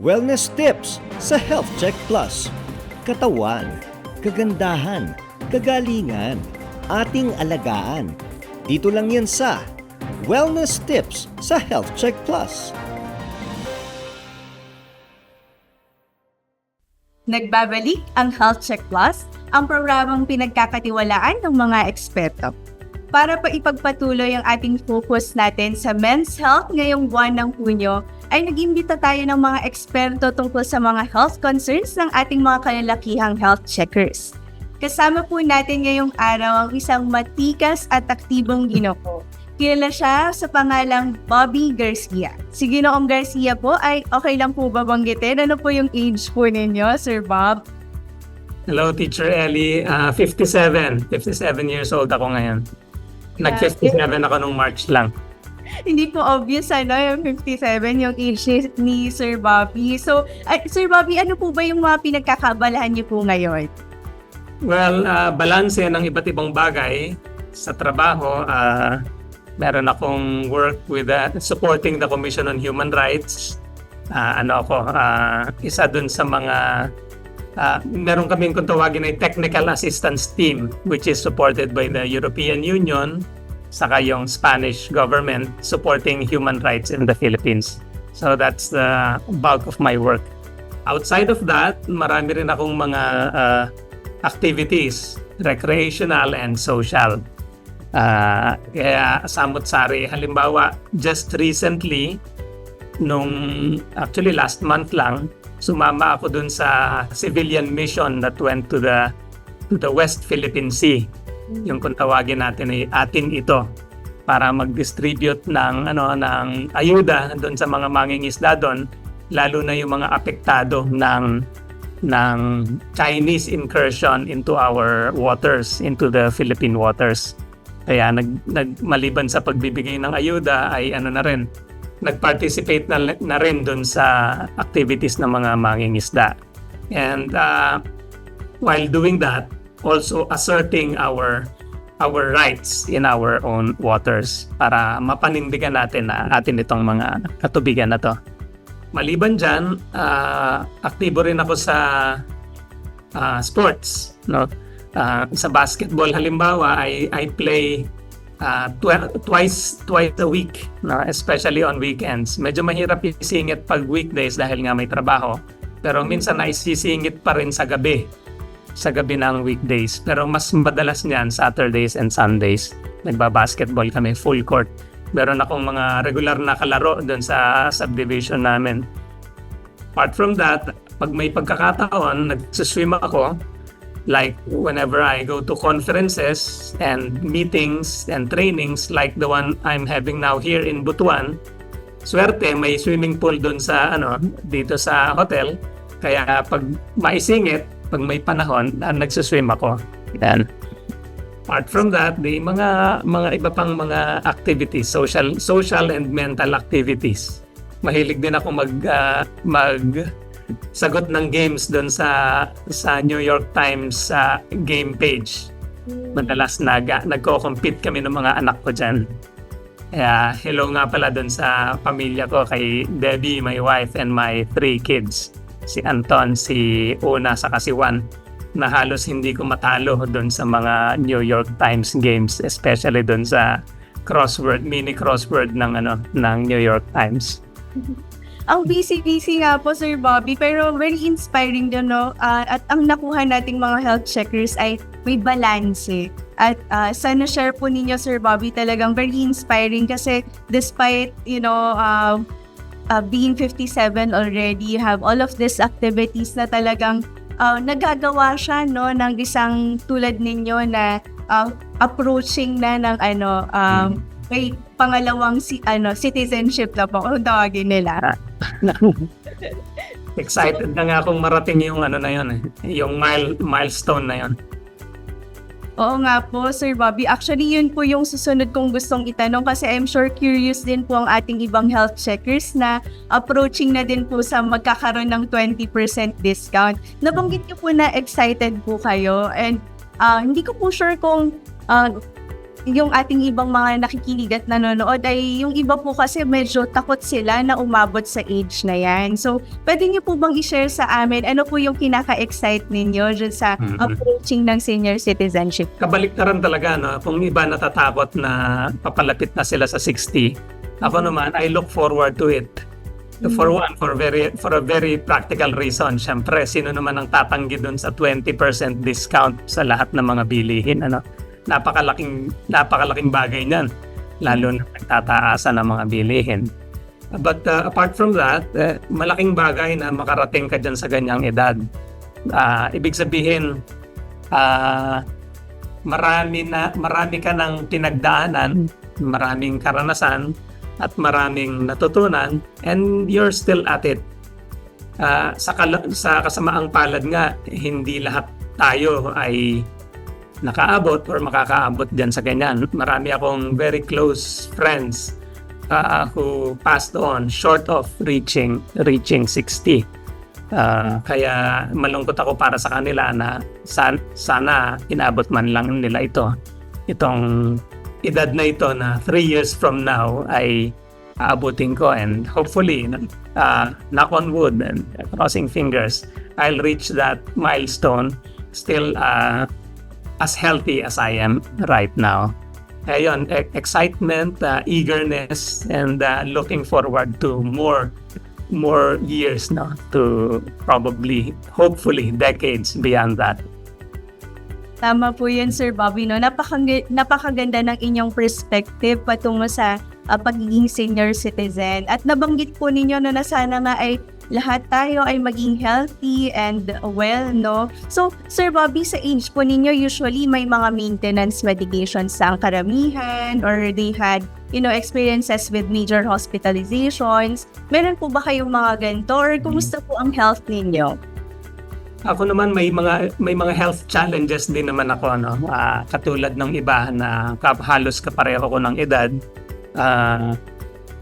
Wellness tips sa Health Check Plus. Katawan, kagandahan, kagalingan, ating alagaan. Dito lang yan sa Wellness tips sa Health Check Plus. Nagbabalik ang Health Check Plus, ang programang pinagkakatiwalaan ng mga eksperto. Para pa ipagpatuloy ang ating focus natin sa men's health ngayong buwan ng Hunyo, ay nag-imbita tayo ng mga eksperto tungkol sa mga health concerns ng ating mga kalalakihang health checkers. Kasama po natin ngayong araw ang isang matikas at aktibong ginoko. Kilala siya sa pangalang Bobby Garcia. Si Ginoong Garcia po ay okay lang po ba banggitin? Ano po yung age po ninyo, Sir Bob? Hello, Teacher Ellie. Uh, 57. 57 years old ako ngayon. Nag-57 ako nung March lang. Hindi po obvious ano, yung 57, yung age ni- Sir Bobby. So, ay, Sir Bobby, ano po ba yung mga pinagkakabalahan niyo po ngayon? Well, uh, balanse ng iba't ibang bagay sa trabaho. Uh, meron akong work with uh, supporting the Commission on Human Rights. Uh, ano ako, uh, isa dun sa mga uh, meron kaming kung tawagin ay technical assistance team which is supported by the European Union saka yung Spanish government supporting human rights in the Philippines. So that's the bulk of my work. Outside of that, marami rin akong mga uh, activities, recreational and social. Uh, kaya samot-sari, halimbawa, just recently, nung actually last month lang, sumama ako dun sa civilian mission that went to the to the West Philippine Sea. Yung kung tawagin natin ay atin ito para mag-distribute ng ano ng ayuda doon sa mga mangingisda doon lalo na yung mga apektado ng ng Chinese incursion into our waters into the Philippine waters. Kaya nag, nag maliban sa pagbibigay ng ayuda ay ano na rin nag-participate na, na rin doon sa activities ng mga mangingisda. And uh, while doing that also asserting our our rights in our own waters para mapanindigan natin na atin itong mga katubigan na to. Maliban dyan, uh, aktibo rin ako sa uh, sports. No? Uh, sa basketball halimbawa, I, I play uh, tw- twice twice a week, no? especially on weekends. Medyo mahirap isingit pag weekdays dahil nga may trabaho. Pero minsan naisisingit pa rin sa gabi sa gabi ng weekdays. Pero mas madalas niyan Saturdays and Sundays. Nagba-basketball kami full court. Meron akong mga regular na kalaro doon sa subdivision namin. Apart from that, pag may pagkakataon, nagsuswim ako. Like whenever I go to conferences and meetings and trainings like the one I'm having now here in Butuan, swerte may swimming pool doon sa ano dito sa hotel. Kaya pag maisingit, pag may panahon, uh, nagsuswim ako. Yan. Apart from that, the mga mga iba pang mga activities, social social and mental activities. Mahilig din ako mag uh, mag sagot ng games doon sa sa New York Times sa uh, game page. Madalas nag nagko-compete kami ng mga anak ko diyan. Kaya hello nga pala doon sa pamilya ko kay Debbie, my wife and my three kids si Anton, si Una, saka si Juan na halos hindi ko matalo doon sa mga New York Times games, especially doon sa crossword, mini crossword ng ano ng New York Times. Ang busy-busy nga po, Sir Bobby, pero very inspiring din, no? Uh, at ang nakuha nating mga health checkers ay may balance. At uh, sana share po ninyo, Sir Bobby, talagang very inspiring kasi despite, you know, uh, uh, being 57 already, you have all of these activities na talagang uh, nagagawa siya no ng isang tulad ninyo na uh, approaching na ng ano um, may pangalawang si ano citizenship na po kung tawagin nila. Excited na nga akong marating yung ano na yun eh, yung mile, milestone na yun. Oo nga po, Sir Bobby. Actually, yun po yung susunod kong gustong itanong kasi I'm sure curious din po ang ating ibang health checkers na approaching na din po sa magkakaroon ng 20% discount. Nabanggit niyo po na excited po kayo and uh, hindi ko po sure kung uh, yung ating ibang mga nakikinig at nanonood ay yung iba po kasi medyo takot sila na umabot sa age na yan. So, pwede niyo po bang i-share sa amin ano po yung kinaka-excite ninyo dyan sa Mhm. approaching ng senior citizenship? Kabaliktaran talaga, no? Kung iba natatakot na papalapit na sila sa 60, ako naman, I look forward to it. For one, for very for a very practical reason. Siyempre, sino naman ang tatanggi dun sa 20% discount sa lahat ng mga bilihin, ano? Napakalaking napakalaking bagay niyan. Lalo na nagtataasa ng mga bilihin. But uh, apart from that, eh, malaking bagay na makarating ka dyan sa ganyang edad. Ah, ibig sabihin, ah, marami na marami ka ng pinagdaanan, maraming karanasan at maraming natutunan and you're still at it. Ah, sa kala- sa kasamaang palad nga hindi lahat tayo ay nakaabot or makakaabot diyan sa ganyan. Marami akong very close friends ah, who passed on short of reaching reaching 60. Ah, kaya malungkot ako para sa kanila na san- sana inabot man lang nila ito. Itong edad na ito na 3 years from now ay aabutin ko and hopefully uh, knock on wood and crossing fingers I'll reach that milestone still uh, as healthy as I am right now. Ayun, e- excitement, uh, eagerness, and uh, looking forward to more more years no to probably hopefully decades beyond that Tama po yun, Sir Bobby. No? Napakang, napakaganda ng inyong perspective patungo sa ah, pagiging senior citizen. At nabanggit po ninyo no, na sana nga ay lahat tayo ay maging healthy and well, no? So, Sir Bobby, sa age po ninyo, usually may mga maintenance medications sa karamihan or they had, you know, experiences with major hospitalizations. Meron po ba kayong mga ganito or kumusta po ang health ninyo? Ako naman may mga may mga health challenges din naman ako no. Ah, katulad ng iba na halos kapareho ko ng edad. Ah,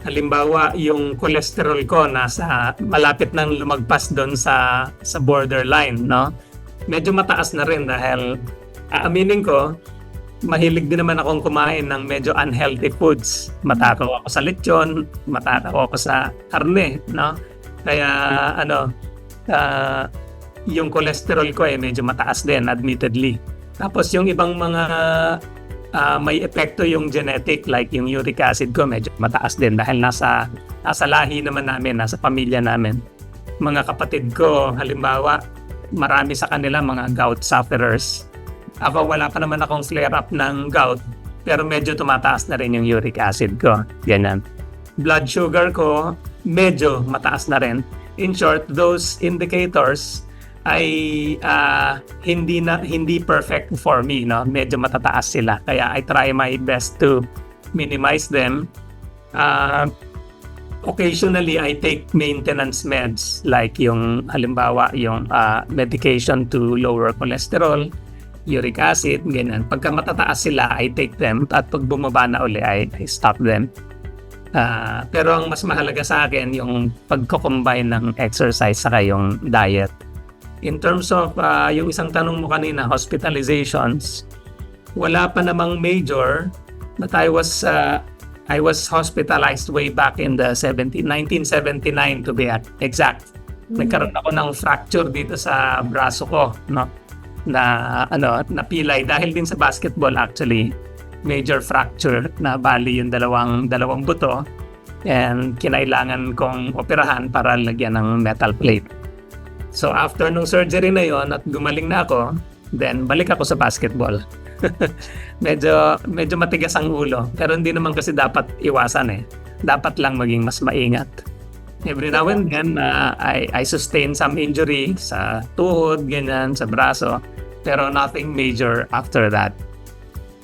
halimbawa yung cholesterol ko nasa malapit nang lumagpas doon sa sa borderline no. Medyo mataas na rin dahil aaminin ko mahilig din naman akong kumain ng medyo unhealthy foods. Matakaw ako sa lechon, matakaw ako sa karne, no? Kaya ano, ah, yung cholesterol ko eh medyo mataas din admittedly. Tapos yung ibang mga ah, may epekto yung genetic like yung uric acid ko medyo mataas din dahil nasa nasa lahi naman namin, nasa pamilya namin. Mga kapatid ko halimbawa marami sa kanila mga gout sufferers. Ako wala pa naman akong flare up ng gout pero medyo tumataas na rin yung uric acid ko. Ganyan. Blood sugar ko medyo mataas na rin. In short, those indicators ay ah, hindi na hindi perfect for me no? Medyo matataas sila. Kaya I try my best to minimize them. Ah, occasionally I take maintenance meds like yung halimbawa yung ah, medication to lower cholesterol uric acid ganyan. Pagka matataas sila I take them. At pag bumaba na uli I, I stop them. Ah, pero ang mas mahalaga sa akin yung pagko-combine ng exercise saka yung diet In terms of ah, yung isang tanong mo kanina, hospitalizations, wala pa namang major but I was ah, I was hospitalized way back in the 70, 1979 to be at- exact. Nagkaroon ako ng fracture dito sa braso ko, no? Na ano, napilay dahil din sa basketball actually. Major fracture na bali yung dalawang dalawang buto and kinailangan kong operahan para lagyan ng metal plate. So after nung surgery na yon at gumaling na ako, then balik ako sa basketball. medyo medyo matigas ang ulo, pero hindi naman kasi dapat iwasan eh. Dapat lang maging mas maingat. Every now and then, uh, I, I sustain some injury sa tuhod, ganyan, sa braso, pero nothing major after that.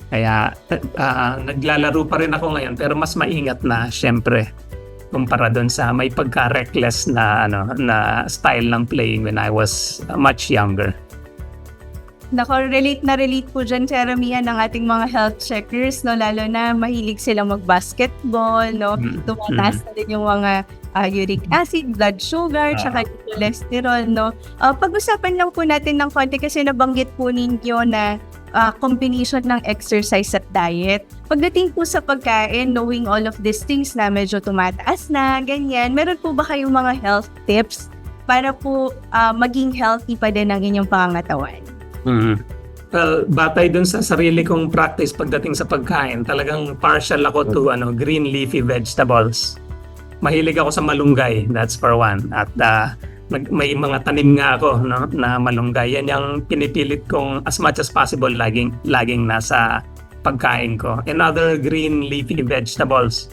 Kaya uh, naglalaro pa rin ako ngayon, pero mas maingat na, syempre kumpara doon sa may pagka-reckless na ano na style ng playing when I was uh, much younger. Nako, relate na relate po dyan karamihan ng ating mga health checkers, no? Lalo na mahilig silang mag-basketball, no? Mm, Tumataas na din yung mga ah, uric acid, blood sugar, Ah. tsaka cholesterol, no? Ah, pag-usapan lang po natin ng konti kasi nabanggit po ninyo na ah, combination ng exercise at diet. Pagdating po sa pagkain, knowing all of these things na medyo tumataas na, ganyan, meron po ba kayong mga health tips para po ah, maging healthy pa din ang inyong pangangatawan? Mhm. Well, batay dun sa sarili kong practice pagdating sa pagkain, talagang partial ako to ano, green leafy vegetables. Mahilig ako sa malunggay, that's for one. At uh, nag- may mga tanim nga ako no, na malunggay. Yan yung pinipilit kong as much as possible laging, laging nasa pagkain ko. And other green leafy vegetables,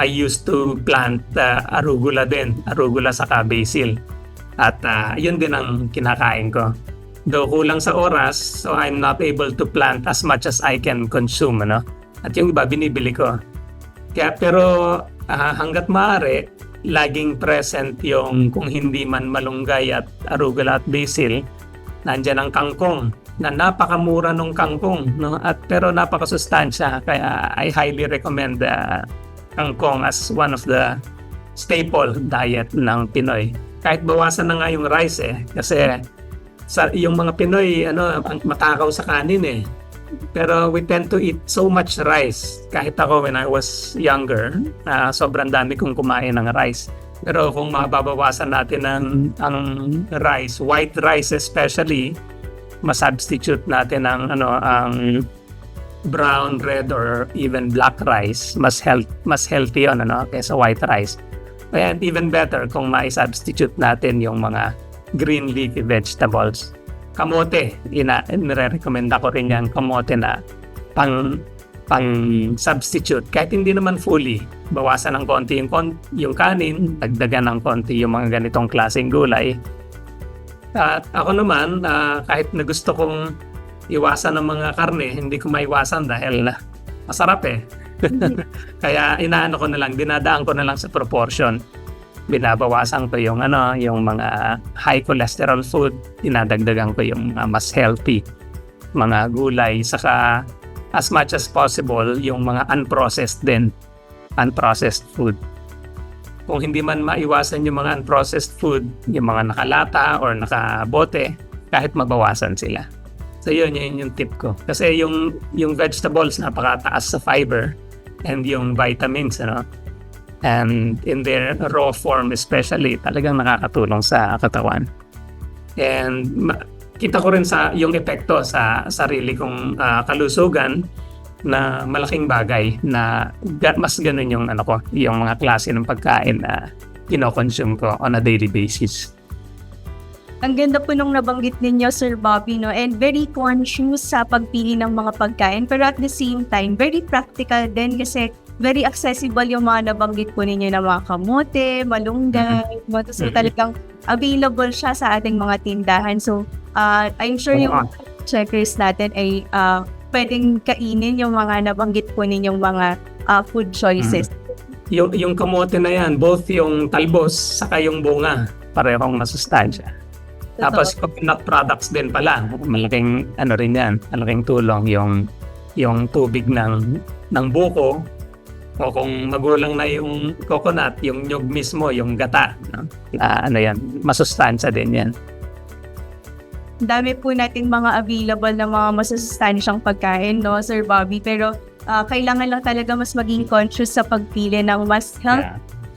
I used to plant uh, arugula din, arugula saka basil. At uh, yun din ang kinakain ko. Though kulang sa oras, so I'm not able to plant as much as I can consume, ano? At yung iba, binibili ko. Kaya, pero ah, hanggat maaari, laging present yung kung hindi man malunggay at arugula at basil, nandyan ang kangkong na napakamura ng kangkong, no? At pero napakasustansya, kaya I highly recommend the kangkong as one of the staple diet ng Pinoy. Kahit bawasan na nga yung rice eh, kasi sa yung mga Pinoy ano matakaw sa kanin eh. Pero we tend to eat so much rice. Kahit ako when I was younger, ah, sobrang dami kong kumain ng rice. Pero kung mababawasan natin ang, ang rice, white rice especially, masubstitute natin ang ano ang brown, red or even black rice, mas health mas healthy 'yon ano kaysa white rice. And even better kung mai-substitute natin yung mga green leafy vegetables. Kamote, ina nire-recommend ko rin yan kamote na pang pang substitute. Kahit hindi naman fully bawasan ng konti yung kon- yung kanin dagdagan ng konti yung mga ganitong klaseng gulay. At ako naman ah, kahit na gusto kong iwasan ng mga karne hindi ko maiwasan dahil na masarap eh. Kaya inaano ko na lang dinadaan ko na lang sa proportion binabawasan ko yung ano, yung mga high cholesterol food, dinadagdagan ko yung mga mas healthy mga gulay. Saka as much as possible yung mga unprocessed din unprocessed food. Kung hindi man maiwasan yung mga unprocessed food yung mga nakalata or nakabote kahit mabawasan sila. So yun yun yung tip ko. Kasi yung yung vegetables napakataas sa fiber and yung vitamins ano and in their raw form especially talagang nakakatulong sa katawan and kita ko rin sa yung epekto sa sarili kong ah, kalusugan na malaking bagay na mas ganun yung ano ko yung mga klase ng pagkain na kinokonsume ko on a daily basis Ang ganda po nung nabanggit ninyo, Sir Bobby, no? And very conscious sa pagpili ng mga pagkain. Pero at the same time, very practical din kasi very accessible yung mga nabanggit po ninyo na mga kamote, malunggay. mm So Mhm. talagang available siya sa ating mga tindahan. So uh, I'm sure yung Oo. checkers natin ay uh, pwedeng kainin yung mga nabanggit po ninyong mga uh, food choices. yung, yung kamote na yan both yung talbos saka yung bunga parehong masustansya Tapos coconut products din pala. Malaking ano rin 'yan, malaking tulong yung yung tubig ng ng buko o kung magulang na yung coconut, yung nyug mismo, yung gata, no? Na ano 'yan, masustansya din 'yan. Dami po nating mga available na mga masusustansyang pagkain, no, Sir Bobby? Pero ah, kailangan lang talaga mas maging conscious sa pagpili ng mas health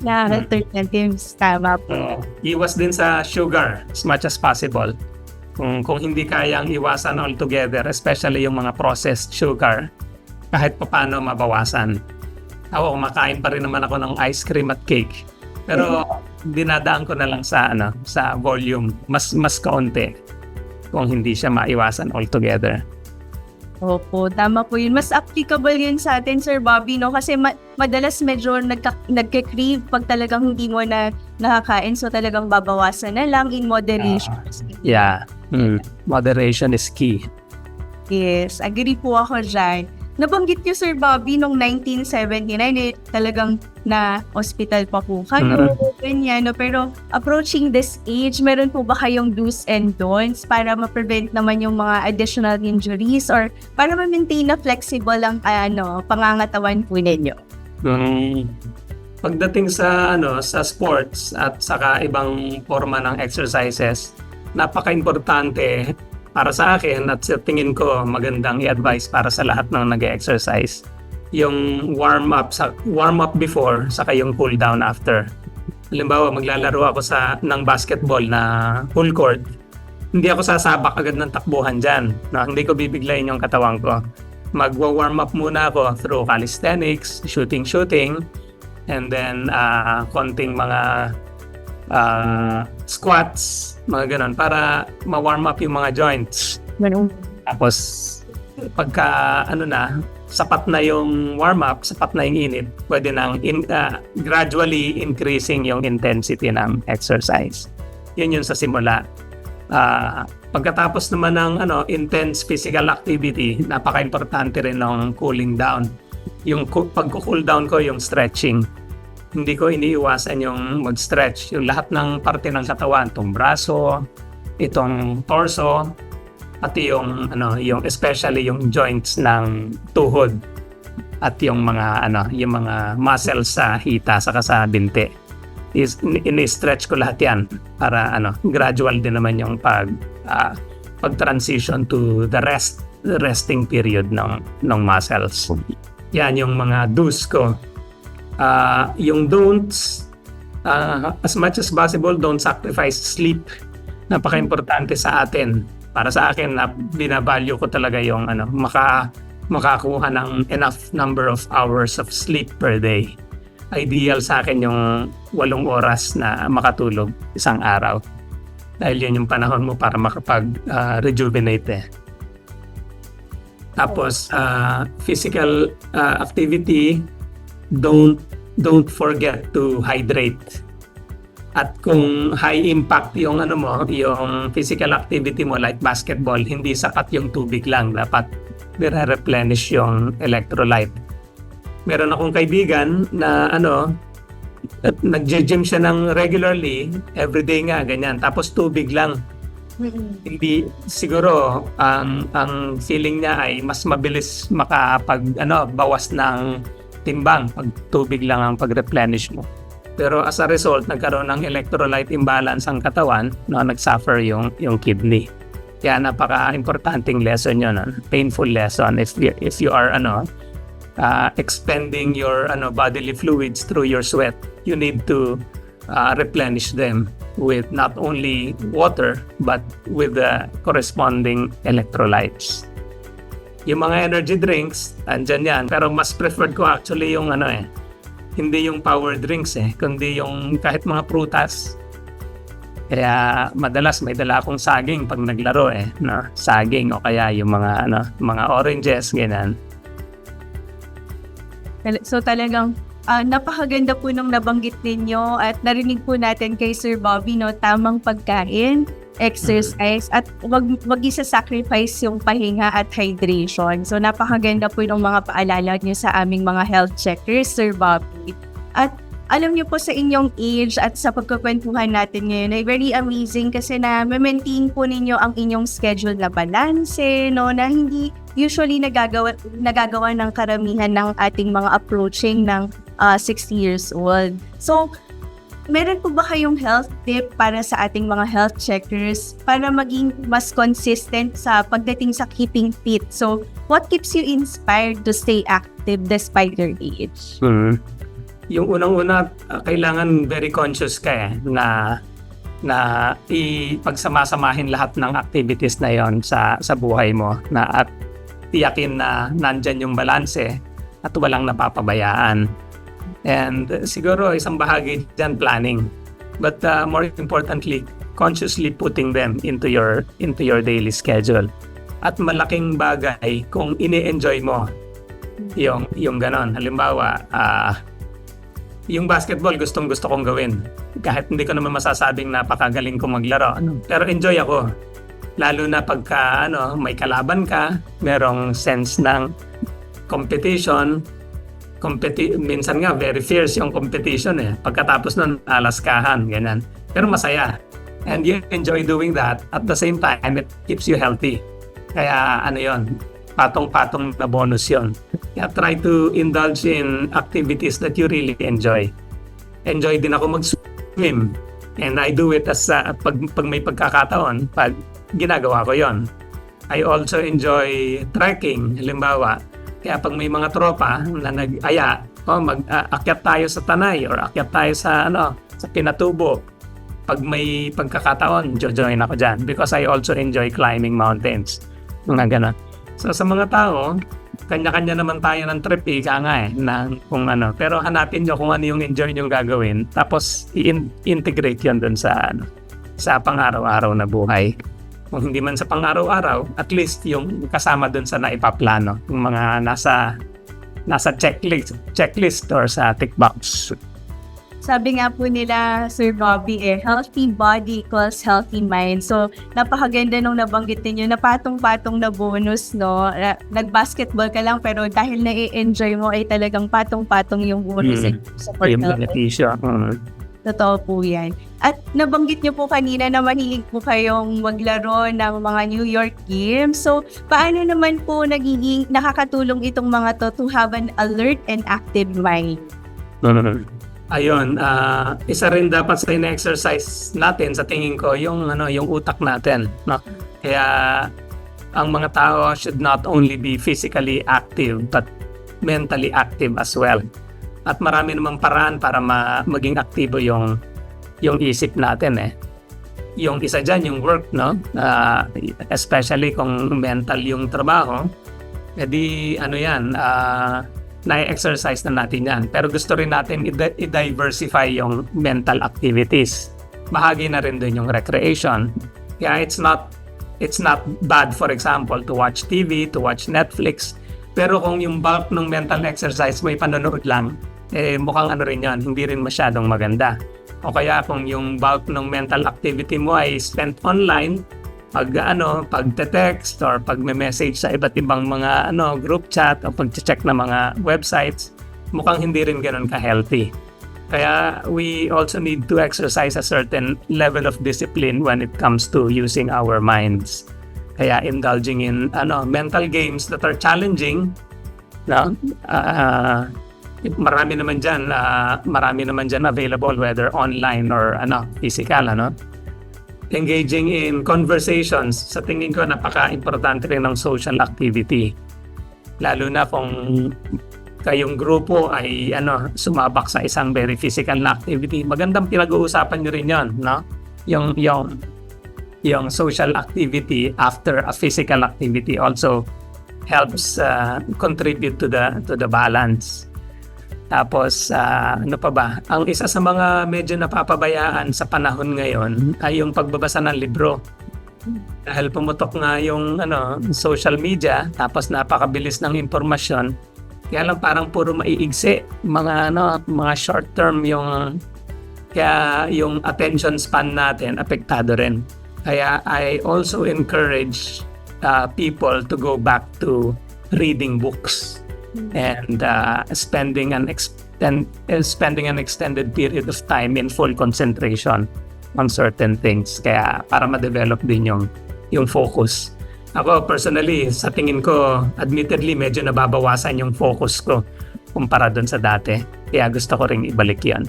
Yeah. na alternatives. Tama po. Oo. iwas din sa sugar as much as possible. Kung kung hindi kayang iwasan altogether, especially yung mga processed sugar, kahit paano mabawasan. Ako, kumakain pa rin naman ako ng ice cream at cake. Pero dinadaan ko na lang sa ano, sa volume, mas mas kaunti kung hindi siya maiwasan altogether. Opo, tama po yun. Mas applicable yun sa atin, Sir Bobby, no? Kasi ma- madalas medyo nagka- nagka-crave pag talagang hindi mo na nakakain. So talagang babawasan na lang in moderation. Yeah. Mm. Moderation is key. Yes, agree po ako dyan. Nabanggit niyo, Sir Bobby, noong 1979, eh, talagang na hospital pa po kayo, ganyan, no? Pero approaching this age, meron po ba kayong do's and don'ts para ma-prevent naman yung mga additional injuries or para ma-maintain na flexible ang ano, pangangatawan po ninyo? Nung pagdating sa ano sa sports at saka ibang forma ng exercises, napaka-importante para sa akin at sa tingin ko magandang i-advise para sa lahat ng nag-exercise yung warm up sa warm up before saka yung cool down after. Halimbawa, maglalaro ako sa ng basketball na full court. Hindi ako sasabak agad ng takbuhan diyan. No, hindi ko bibiglayin yung katawan ko. Magwa-warm up muna ako through calisthenics, shooting shooting, and then ah, konting mga ah, squats, mga ganun, para ma-warm up yung mga joints. Tapos, pagka ano na, sapat na yung warm-up, sapat na yung init, pwede nang in, ah, gradually increasing yung intensity ng exercise. Yun yung sa simula. Ah, pagkatapos naman ng ano, intense physical activity, napaka-importante rin ng cooling down. Yung co- pagko-cool down ko, yung stretching. Hindi ko iniiwasan yung mag-stretch. Yung lahat ng parte ng katawan, itong braso, itong torso, pati yung ano yung especially yung joints ng tuhod at yung mga ano yung mga muscles sa hita saka sa binti. Is ini-stretch ko lahat yan para ano gradual din naman yung pag ah, pag-transition to the rest the resting period ng ng muscles. Yan yung mga do's ko Ah, yung don'ts ah, as much as possible don't sacrifice sleep napaka-importante sa atin para sa akin na binavalue ko talaga yung ano maka makakuha ng enough number of hours of sleep per day. Ideal sa akin yung walong oras na makatulog isang araw. Dahil yun yung panahon mo para makapag-rejuvenate eh. Tapos, ah, physical ah, activity, don't don't forget to hydrate. At kung high impact yung ano mo, yung physical activity mo like basketball, hindi sapat yung tubig lang. Dapat nire-replenish yung electrolyte. Meron akong kaibigan na ano, at nagje-gym siya ng regularly, everyday nga, ganyan. Tapos tubig lang. Hindi, siguro, ang, ang feeling niya ay mas mabilis makapag, ano, bawas ng timbang pag tubig lang ang pag-replenish mo. Pero as a result, nagkaroon ng electrolyte imbalance ang katawan, no, nag-suffer yung, yung kidney. Kaya napaka-importanting lesson yun, no? painful lesson if if you are ano, uh, expending your ano bodily fluids through your sweat, you need to uh, replenish them with not only water but with the corresponding electrolytes. Yung mga energy drinks, andyan yan. Pero mas preferred ko actually yung ano eh, hindi yung power drinks eh, kundi yung kahit mga prutas. Kaya madalas may dala akong saging pag naglaro eh, no? Saging o kaya yung mga ano, mga oranges ganyan. So talagang ah, napakaganda po nung nabanggit ninyo at narinig po natin kay Sir Bobby no tamang pagkain, exercise at wag wag isa-sacrifice yung pahinga at hydration. So napakaganda po ng mga paalala niyo sa aming mga health checkers Sir Bobby. At alam niyo po sa inyong age at sa pagkukwentuhan natin ngayon ay very amazing kasi na maintain po ninyo ang inyong schedule na balanse, no, na hindi usually nagagawa, nagagawa ng karamihan ng ating mga approaching ng ah, 60 years old. So, meron po ba kayong health tip para sa ating mga health checkers para maging mas consistent sa pagdating sa keeping fit? So, what keeps you inspired to stay active despite your age? Mm. Yung unang-una, uh, kailangan very conscious ka eh, na na ipagsamasamahin lahat ng activities na yon sa sa buhay mo na at tiyakin na nandyan yung balanse at walang napapabayaan. And uh, siguro isang bahagi dyan planning. But uh, more importantly, consciously putting them into your into your daily schedule. At malaking bagay kung ini-enjoy mo yung yung ganon. Halimbawa, ah yung basketball gustong gusto kong gawin. Kahit hindi ko naman masasabing napakagaling kong maglaro. Ano? Pero enjoy ako. Lalo na pagka ano, may kalaban ka, merong sense ng competition. Competi- minsan nga, very fierce yung competition eh. Pagkatapos nun, alaskahan, ganyan. Pero masaya. And you enjoy doing that. At the same time, it keeps you healthy. Kaya ano yon patong-patong na bonus yon. Kaya try to indulge in activities that you really enjoy. Enjoy din ako mag-swim. And I do it as uh, pag, pag may pagkakataon, pag ginagawa ko yon. I also enjoy trekking, halimbawa. Kaya pag may mga tropa na nag-aya, oh, mag-akyat tayo sa Tanay or akyat tayo sa ano, sa Pinatubo. Pag may pagkakataon, join ako dyan because I also enjoy climbing mountains. Mga ganun. So sa mga tao, kanya-kanya naman tayo ng trip eh, kaya nga eh, na kung ano. Pero hanapin nyo kung ano yung enjoy nyo gagawin, tapos i-integrate yun dun sa, ano, sa pang-araw-araw na buhay. Kung hindi man sa pang-araw-araw, at least yung kasama dun sa naipaplano, yung mga nasa nasa checklist, checklist or sa tick box. Sabi nga po nila, Sir Bobby, eh, healthy body equals healthy mind. So, napakaganda nung nabanggit ninyo na patong-patong na bonus, no? Na- Nag-basketball ka lang, pero dahil na-enjoy mo, ay talagang patong-patong yung bonus Mm. mm. support Yung beneficio. Mm. Totoo po yan. At nabanggit niyo po kanina na mahilig po kayong maglaro ng mga New York Games. So, paano naman po nagiging nakakatulong itong mga to to have an alert and active mind? Ayun, ah, isa rin dapat sa ina-exercise natin sa tingin ko yung ano, yung utak natin, no? Kaya ang mga tao should not only be physically active but mentally active as well. At marami namang paraan para ma- maging aktibo yung yung isip natin eh. Yung isa dyan, yung work, no? Ah, especially kung mental yung trabaho, edi ano yan, ah, na-exercise na natin yan. Pero gusto rin natin i-diversify yung mental activities. Bahagi na rin dun yung recreation. Kaya it's not it's not bad for example to watch TV, to watch Netflix. Pero kung yung bulk ng mental exercise mo ay panonood lang, eh mukhang ano rin yan, hindi rin masyadong maganda. O kaya kung yung bulk ng mental activity mo ay spent online, pag ano, pagte-text or pagme-message sa iba't ibang mga ano, group chat o pag-check na mga websites, mukhang hindi rin ganun ka-healthy. Kaya we also need to exercise a certain level of discipline when it comes to using our minds. Kaya indulging in ano, mental games that are challenging, no? Ah, marami naman diyan, marami naman diyan available whether online or ano, physical, ano? engaging in conversations, sa tingin ko napaka-importante rin ng social activity. Lalo na kung kayong grupo ay ano sumabak sa isang very physical na activity. Magandang pinag-uusapan niyo rin 'yon, no? Yung yung yung social activity after a physical activity also helps uh, contribute to the to the balance. Tapos, ah, ano pa ba? Ang isa sa mga medyo napapabayaan sa panahon ngayon ay yung pagbabasa ng libro. Dahil pumutok nga yung ano, social media, tapos napakabilis ng impormasyon. Kaya lang parang puro maiigsi, mga ano, mga short term yung kaya yung attention span natin apektado rin. Kaya I also encourage uh, people to go back to reading books and uh, spending an extend, uh, spending an extended period of time in full concentration on certain things. Kaya para ma-develop din yung yung focus. Ako personally sa tingin ko admittedly medyo nababawasan yung focus ko kumpara doon sa dati. Kaya gusto ko ring ibalik yan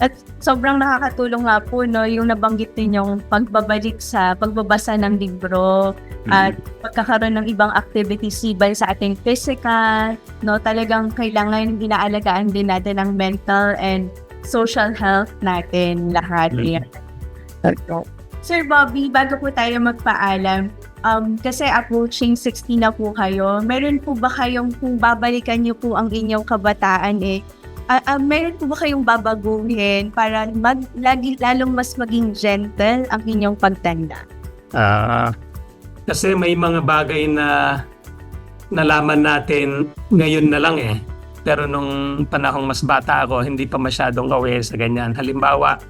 At sobrang nakakatulong nga po no, yung nabanggit ninyong pagbabalik sa pagbabasa ng libro at pagkakaroon ng ibang activities sibay sa ating physical, no, talagang kailangan inaalagaan din natin ang mental and social health natin lahat. Mm. Sir Bobby, bago po tayo magpaalam, um, kasi approaching 60 na po kayo, meron po ba kayong kung babalikan niyo po ang inyong kabataan eh, ah, ah, meron po ba kayong babaguhin para mag, lagi, lalong mas maging gentle ang inyong pagtanda? Ah, kasi may mga bagay na nalaman natin ngayon na lang eh. Pero nung panahong mas bata ako, hindi pa masyadong aware sa ganyan. Halimbawa,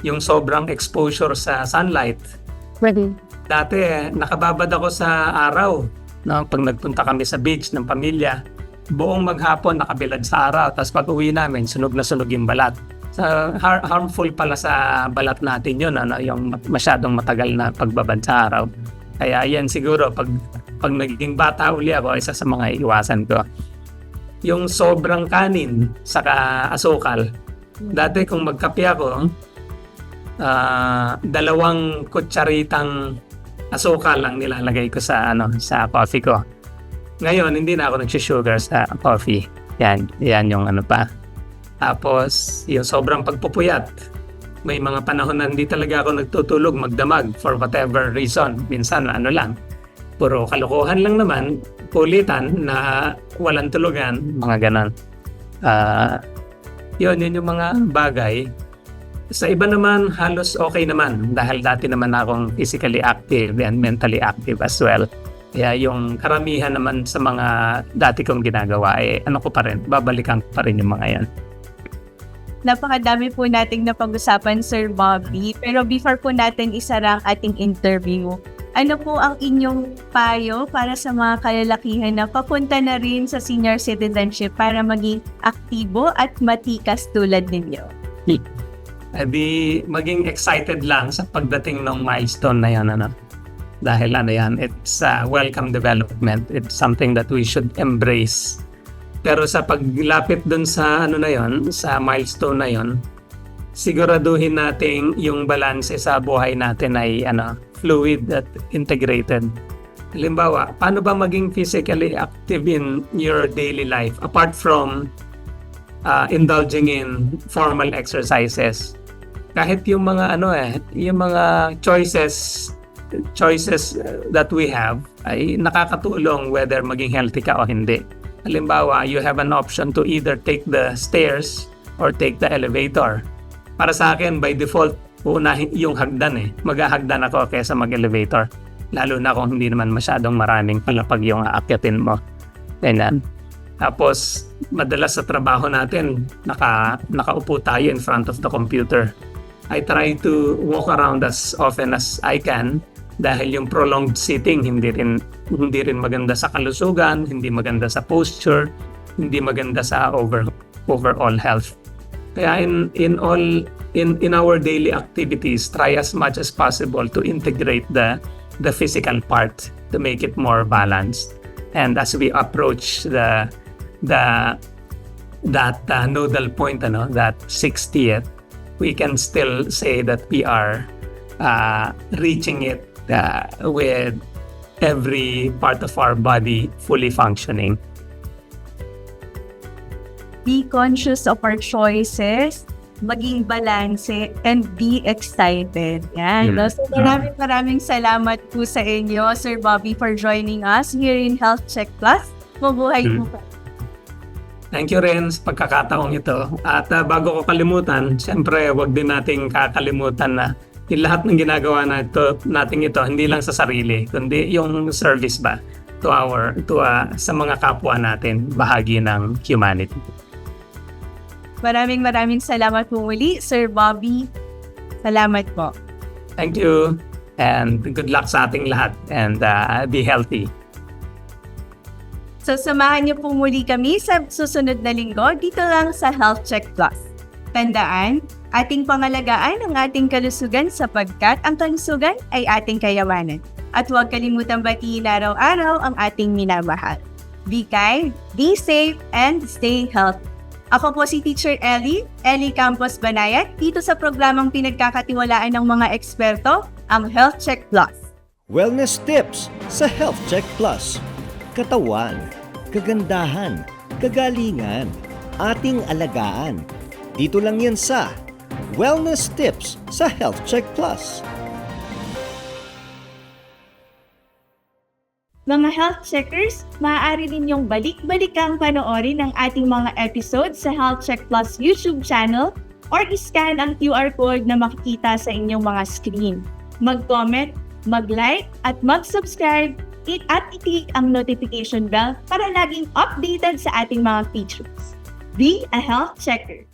yung sobrang exposure sa sunlight. Ready. Dati, nakababad ako sa araw. No? Pag nagpunta kami sa beach ng pamilya, buong maghapon nakabilad sa araw. Tapos pag uwi namin, sunog na sunog yung balat. So, har- harmful pala sa balat natin yun, ano, yung masyadong matagal na pagbabad sa araw. Kaya yan siguro, pag, pag naging bata uli ako, isa sa mga iwasan ko. Yung sobrang kanin, saka asukal. Dati kung magkape ako, ah, dalawang kutsaritang asukal lang nilalagay ko sa ano sa coffee ko. Ngayon, hindi na ako nagsusugar sa coffee. Yan, yan yung ano pa. Tapos, yung sobrang pagpupuyat. May mga panahon na hindi talaga ako nagtutulog, magdamag for whatever reason. Minsan, ano lang, puro kalokohan lang naman, kulitan na walang tulugan, mga ganon. Ah, yun, yun yung mga bagay. Sa iba naman, halos okay naman dahil dati naman akong physically active and mentally active as well. Kaya yung karamihan naman sa mga dati kong ginagawa, eh, ano ko pa rin, babalikan ko pa rin yung mga yan. Napakadami po nating napag-usapan, Sir Bobby. Pero before po natin isara ang ating interview, ano po ang inyong payo para sa mga kalalakihan na papunta na rin sa senior citizenship para maging aktibo at matikas tulad ninyo? Eh, di maging excited lang sa pagdating ng milestone na yan. Ano? Dahil ano yan, it's a welcome development. It's something that we should embrace. Pero sa paglapit dun sa ano na yon, sa milestone na yon, siguraduhin natin yung balance sa buhay natin ay ano, fluid at integrated. Halimbawa, paano ba maging physically active in your daily life apart from uh, indulging in formal exercises? Kahit yung mga ano eh, yung mga choices choices uh, that we have ay nakakatulong whether maging healthy ka o hindi. Halimbawa, you have an option to either take the stairs or take the elevator. Para sa akin, by default, uunahin yung hagdan eh. Maghahagdan ako kaysa mag-elevator. Lalo na kung hindi naman masyadong maraming palapag yung aakyatin mo. Ganyan. Tapos, madalas sa trabaho natin, naka, nakaupo tayo in front of the computer. I try to walk around as often as I can dahil yung prolonged sitting hindi rin hindi rin maganda sa kalusugan, hindi maganda sa posture, hindi maganda sa over overall health. Kaya in in all in in our daily activities, try as much as possible to integrate the the physical part to make it more balanced. And as we approach the the that uh, nodal point, ano, that 60th, we can still say that we are uh, reaching it uh, with every part of our body fully functioning. Be conscious of our choices, maging balanse, and be excited. Yan. Mm. No? So maraming maraming salamat po sa inyo, Sir Bobby, for joining us here in Health Check Plus. Mabuhay Mm. po pa. Thank you rin sa pagkakataong ito. At uh, bago ko kalimutan, siyempre wag din nating kakalimutan na yung lahat ng ginagawa na ito, nating ito, hindi lang sa sarili, kundi yung service ba to our to uh, sa mga kapwa natin, bahagi ng humanity. Maraming maraming salamat po muli, Sir Bobby. Salamat po. Thank you and good luck sa ating lahat and uh, be healthy. So samahan niyo po muli kami sa susunod na linggo dito lang sa Health Check Plus. Tandaan, ating pangalagaan ang ating kalusugan sapagkat ang kalusugan ay ating kayamanan. At huwag kalimutang batiin araw-araw ang ating minamahal. Be kind, be safe, and stay healthy. Ako po si Teacher Ellie, Ellie Campos Banayat, dito sa programang pinagkakatiwalaan ng mga eksperto, ang Health Check Plus. Wellness tips sa Health Check Plus. Katawan, kagandahan, kagalingan, ating alagaan. Dito lang yan sa Wellness tips sa Health Check Plus. Mga health checkers, maaari ninyong balik-balikang panoorin ang ating mga episodes sa Health Check Plus YouTube channel or iscan ang QR code na makikita sa inyong mga screen. Mag-comment, mag-like, at mag-subscribe it at i-click ang notification bell para laging updated sa ating mga features. Be a health checker!